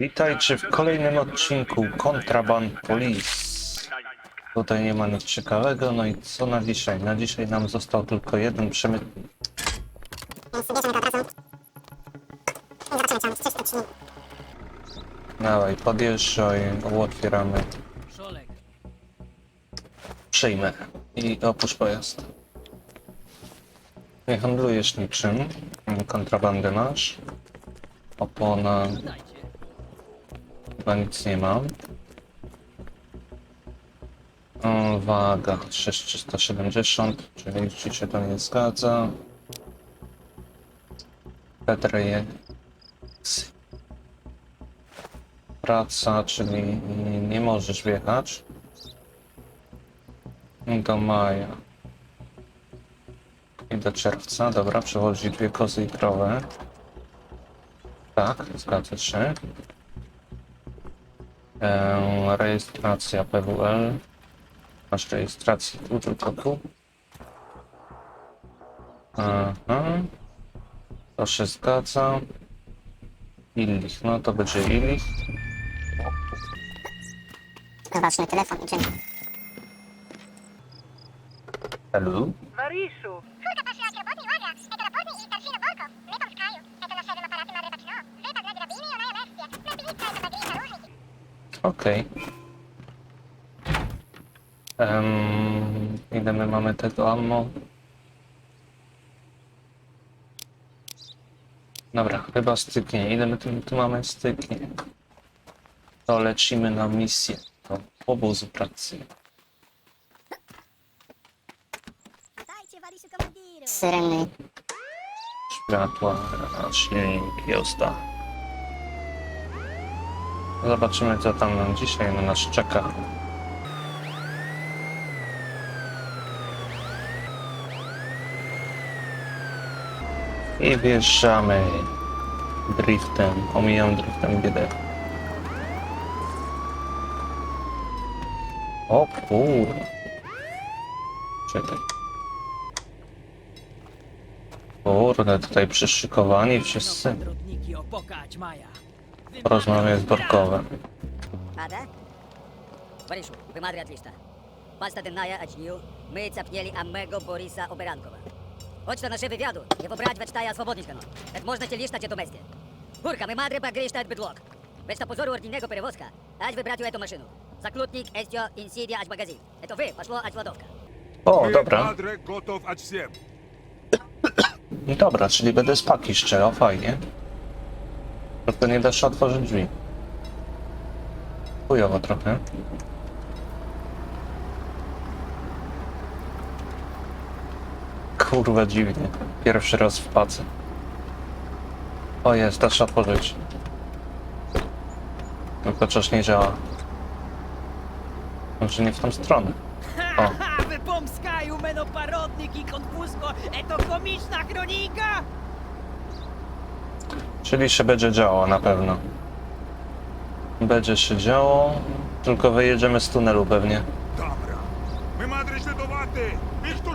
Witajcie w kolejnym odcinku Kontraband Police. Tutaj nie ma nic ciekawego, no i co na dzisiaj? Na dzisiaj nam został tylko jeden przemytnik. Dawaj, podjeżdżaj, otwieramy. Przyjmę i opuść pojazd. Nie handlujesz niczym. Kontrabandę masz. Opona. Chyba nic nie mam. O, waga 6370, czyli ci się to nie zgadza. Petry Praca, czyli nie możesz wjechać. Do maja. I do czerwca, dobra, przewozi dwie kozy i krowę. Tak, zgadza się. Eee, rejestracja PWL. Masz rejestrację tu, tylko tu. Aha. To się zgadza. Illich, no to będzie Illich. Ważny telefon i czym? Hello. Mariszu, Okej. Em, ile my mamy tego ammo? Dobra, chyba styknie. Ile my tu, tu mamy styknie? To lecimy na misję do obozu pracy. Syreny. Światła, silnik, jazda. Zobaczymy co tam nam dzisiaj na nas czeka. I wjeżdżamy driftem, omijam driftem biedę. O kur... Czekaj. Kurde, tutaj przyszykowani wszyscy. Drobniki opokać Maja. Rozmowy zborkowe. А, да? Боришу, вы мадре отлично. Паста денная очнил, мы цапнели Амего Бориса Оберанкова. Вот что наше wywiadu, его брать вачтая свободничка, no. Tak można cię liszczać to месте. Kurka, my madre bagrysztać bydlok. Bez to pozoru ordinnego перевозка, аж выбрать эту машину. Заклутник, эстё, инсидия, аж магазин. Это вы, пошло аж ладовка. O, My, dobra. Padre, gotów ać всем. Dobra, czyli będę z paki strzelał, fajnie. Tylko nie da się otworzyć drzwi. Chujowo trochę. Kurwa dziwnie. Pierwszy raz w pacy. O jest, da się otworzyć. Tylko coś nie działa. Może nie w tą stronę. O. Haha, wy pomskaju menoparodnik i konfusko, eto komiczna kronika! Czyli się będzie działo na pewno. Będzie się działo, tylko wyjedziemy z tunelu pewnie. Dobra. My ma rezydowaty! Ich tu!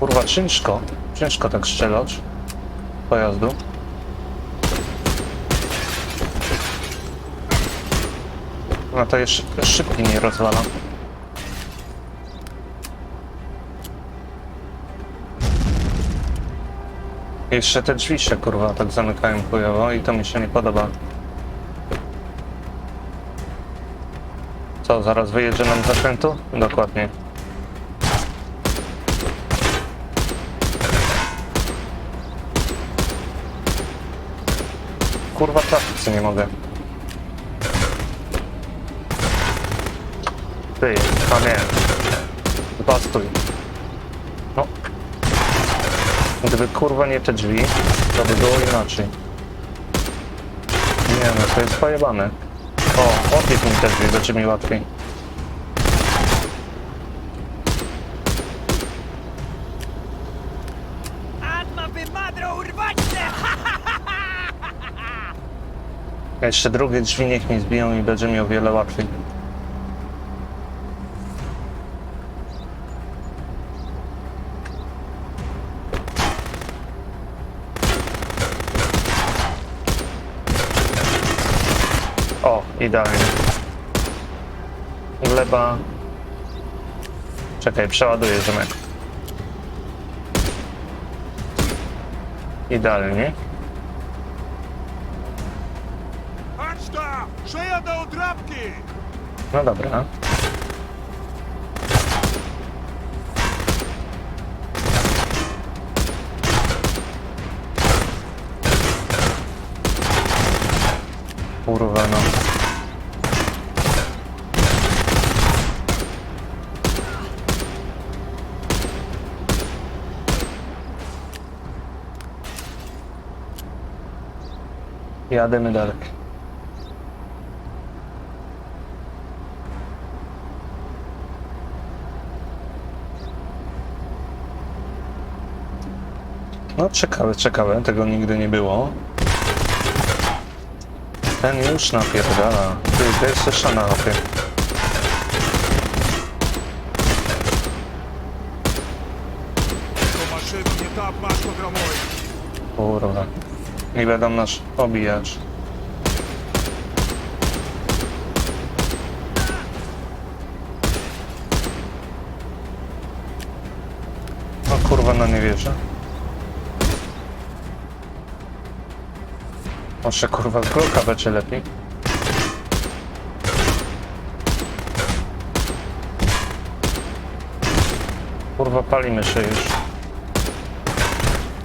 Kurwa, ciężko. Ciężko tak strzelać. Pojazdu. No to jeszcze szybki nie rozwala. Jeszcze te drzwi się kurwa tak zamykają chujowo i to mi się nie podoba. Co, zaraz wyjedzie nam zakrętu? Dokładnie. Kurwa trafić nie mogę. Ty, a nie. Bastuj. No. Gdyby kurwa nie te drzwi, to by było inaczej. Nie no, to jest pojebane. O, odjedź mi te drzwi, będzie mi łatwiej. Jeszcze drugie drzwi niech mi zbiją i będzie mi o wiele łatwiej. Idealnie. Gleba. Czekaj, przeładuję Rzymek. Idealnie. Patrz ta! Przejadę od drabki! No dobra. Kurwa no. Jademy dalej. No ciekawe, ciekawe, tego nigdy nie było. Ten już napierdala. Ty, to jest jeszcze na hopie. To maszyna nie ta paczko gramowej. Kurwa. Nie wiadomo nasz obijacz. No kurwa, no nie wierzę. Może kurwa z Glocka będzie lepiej. Kurwa, palimy się już.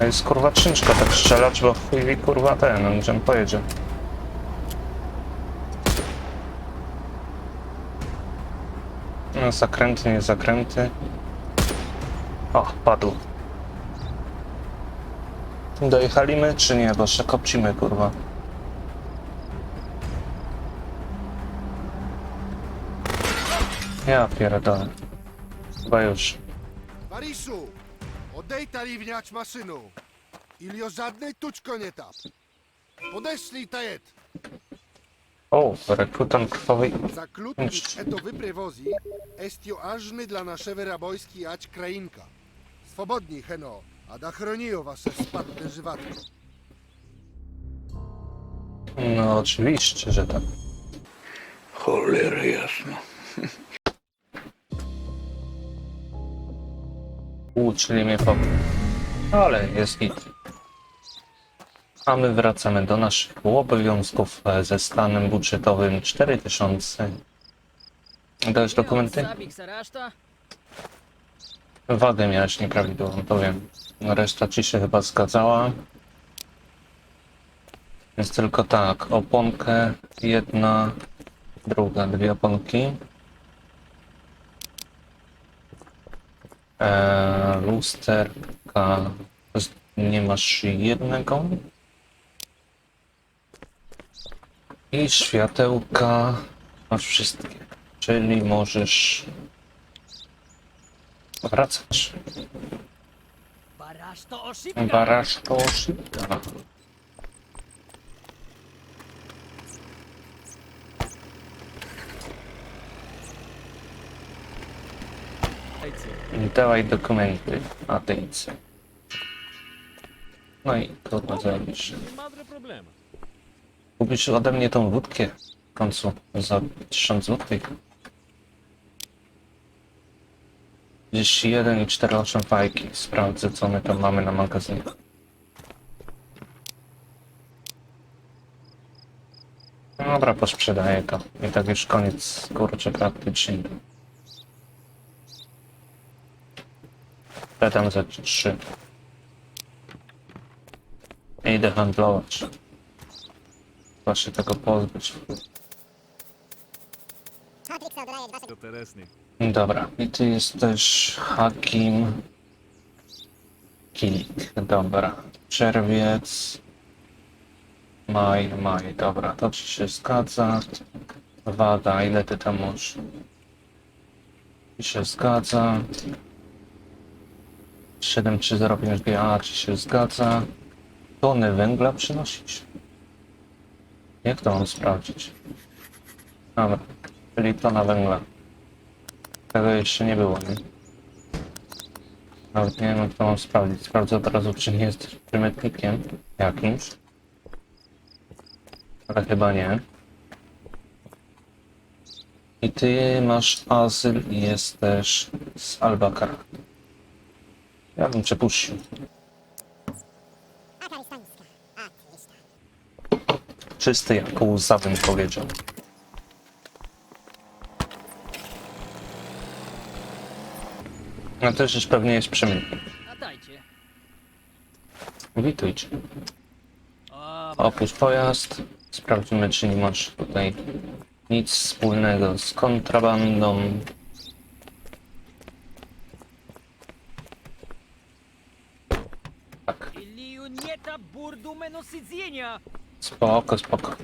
To jest kurwa czynczka tak strzelać, bo chuj wie, kurwa ten, on czym pojedzie. No zakręty, nie zakręty. O, padł. Dojechaliśmy czy nie, bo jeszcze kopcimy kurwa. Ja pierdolę. Chyba już. Oddej taliwniacz maszynu. Ilio żadnej tuczko nie tap. Podeszli tajet. O, rekrutant krwawej Zaklutnik eto wyprewozi estio ażny dla naszego rabojski ać krainka. Swobodni, heno, a da chroniło wasze spadne żywatko. No oczywiście, że tak. Cholera jasno. Uczyli mnie po... Ale jest git. A my wracamy do naszych obowiązków e, ze stanem budżetowym 4000. Dałeś dokumenty? Wagę miałeś nieprawidłową, to wiem. Reszta ci się chyba zgadzała. Więc tylko tak, oponkę, jedna, druga, dwie oponki. Eee, lusterka, nie masz jednego. I światełka masz wszystkie, czyli możesz wracać. Baraż to oszybka! Dawaj dokumenty, ateńcy. No i kogo zrobisz? Madre problema. Kupisz ode mnie tą wódkę w końcu za 1000 zł. 31 i 48 fajki. Sprawdzę co my tam mamy na magazynie. Dobra, posprzedaję to. I tak już koniec kurczę praktycznie. Pedam za 3. Idę handlować. Trzeba się tego pozbyć. Dobra, i ty jesteś Hakim Kilik. Dobra. Czerwiec. Maj, maj. Dobra, to ci się zgadza. Wada, ile ty tam masz? Ci się zgadza. 7305 GA ci się zgadza. Tony węgla przynosić. Jak to mam sprawdzić? Dobra, czyli tona węgla. Tego jeszcze nie było, nie? Nawet nie wiem, jak to mam sprawdzić. Sprawdzę od razu, czy nie jest przymiotnikiem jakimś. Ale chyba nie. I ty masz azyl i jesteś z Albacara. Ja bym przepuścił. Czysty jak łza bym powiedział. No też już pewnie jest przy mnie. Witajcie. Opuść pojazd. Sprawdźmy, czy nie masz tutaj nic wspólnego z kontrabandą. do menos jedzenia! Spoko, spoko.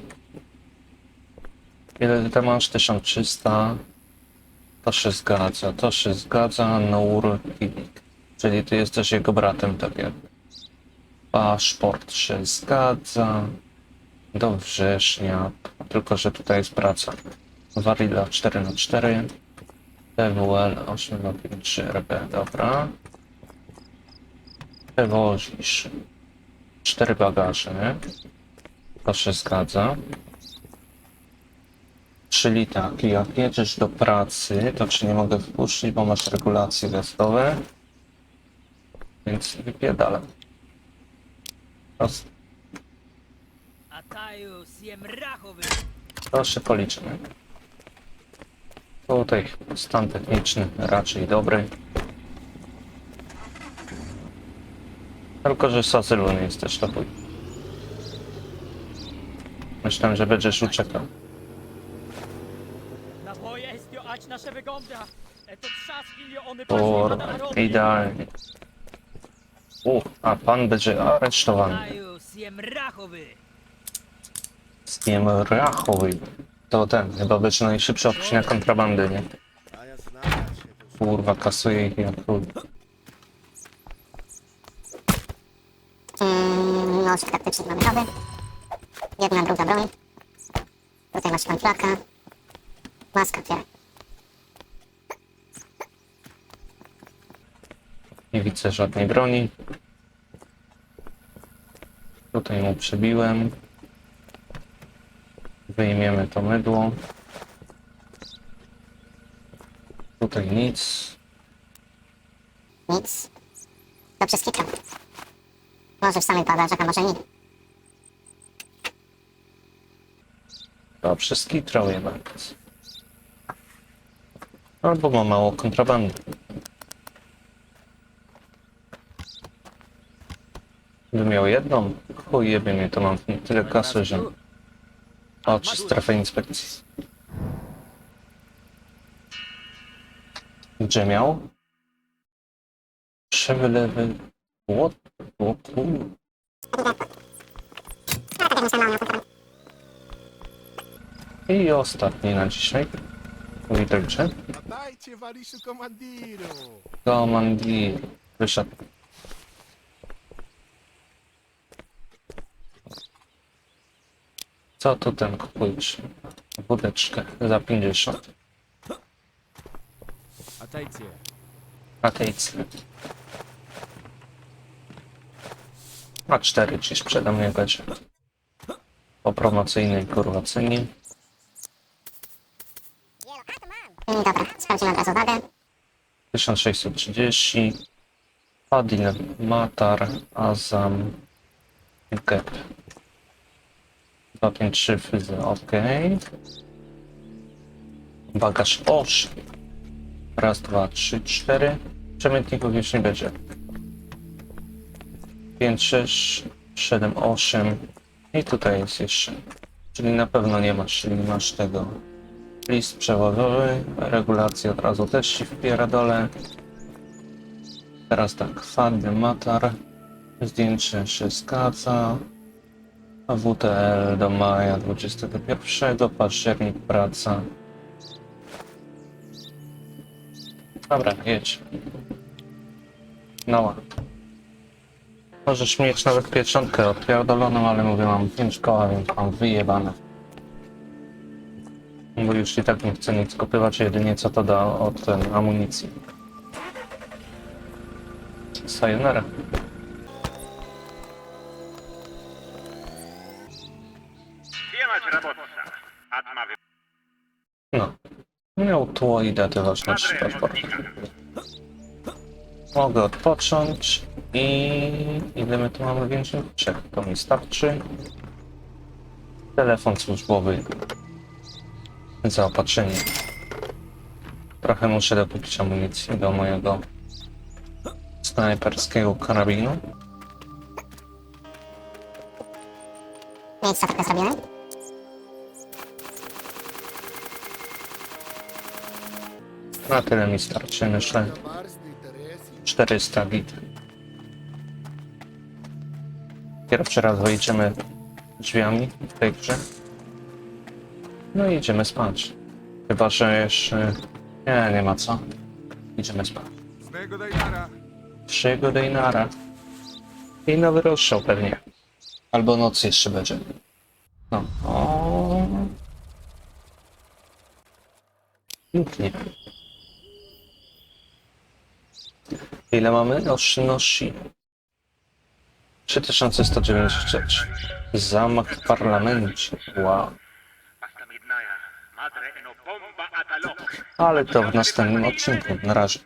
Ile ty tam masz? 1300. To się zgadza, to się zgadza. Nour Filik. Czyli ty jesteś jego bratem, tak jak. Paszport się zgadza. Do września. Tylko, że tutaj jest praca. Warila 4 na 4 TWL 8 na 5 RB, dobra. Przewozisz. Cztery bagaże. To się zgadza. Czyli tak, jak jedziesz do pracy, to czy nie mogę wpuścić, bo masz regulacje testowe. Więc wypierdalę. Proste. Proszę policzymy. Tutaj stan techniczny raczej dobry. Tylko, że z azylu nie jesteś to chuj. Myślałem, że będziesz uciekał. Nasze Kurwa, idealnie. U, a pan będzie aresztowany. Taju siem rachowy. Z nim rachowy. To ten, chyba będzie najszybszy odcinek kontrabandy, nie? Kurwa, kasuje ich jak chuj. Mm, Nożyk taktyczny mamy nowy. Jedna, druga broń. Tutaj masz panflaka. Maska, otwieraj. Nie widzę żadnej broni. Tutaj mu przebiłem. Wyjmiemy to mydło. Tutaj nic. Nic. To przez kitro. Może w samym bagażach, a może nie. To wszystkie trał jednak. Albo ma mało kontrabandy. Gdybym miał jedną, chuj jebie mnie, to mam tyle kasy, że... Patrz, strefę inspekcji. Gdzie miał? Przewylewy... What? I ostatni na dzisiaj. Witajcie. Dajcie waliszu komandiru! Komandir. Wyszedł. Co tu ten kupujesz? Wódeczkę za 50. A dajcie. A tejcy. A 4 ci sprzedam nie będzie. Po promocyjnej kurwa cenie. Mm, Dobra, sprawdzimy od razu wagę. 1630. Padil, Matar, Azam, Gep. 253 fyzy, ok. Bagaż 8. Raz, dwa, trzy, cztery. Przemytników już nie będzie. 5, 6, 7, 8. I tutaj jest jeszcze. Czyli na pewno nie masz, czyli masz tego. List przewozowy, regulacje od razu też się wpiera dole. Teraz tak, Fady Matar, zdjęcie się zgadza. WTL do maja 21, październik praca. Dobra, jedź. No. Możesz mieć nawet pieczątkę odpierdoloną, ale mówię, mam 5 koła, więc mam wyjebane. Bo już i tak nie chcę nic kupywać, jedynie co to da od ten, amunicji. Sayonara. No, miał tło i datę ważności paszportu. Mogę odpocząć i ile my tu mamy więcej? Trzech, to mi starczy. Telefon służbowy. Zaopatrzenie. Trochę muszę dokupić amunicji do mojego snajperskiego karabinu. Miejsca trochę zrobiłem. Na tyle mi starczy, myślę. Barsty, Teresy. 400 git. Pierwszy raz wejdziemy drzwiami w tej grze. No i idziemy spać. Chyba, że jeszcze... Nie, nie ma co. Idziemy spać. Trzy godzinara. I nowy rozstrzał pewnie. Albo noc jeszcze będzie. No. O. Pięknie. Ile mamy? Oszczędności. 3193. Zamach w parlamencie. Wow. Ale to w następnym odcinku. Na razie.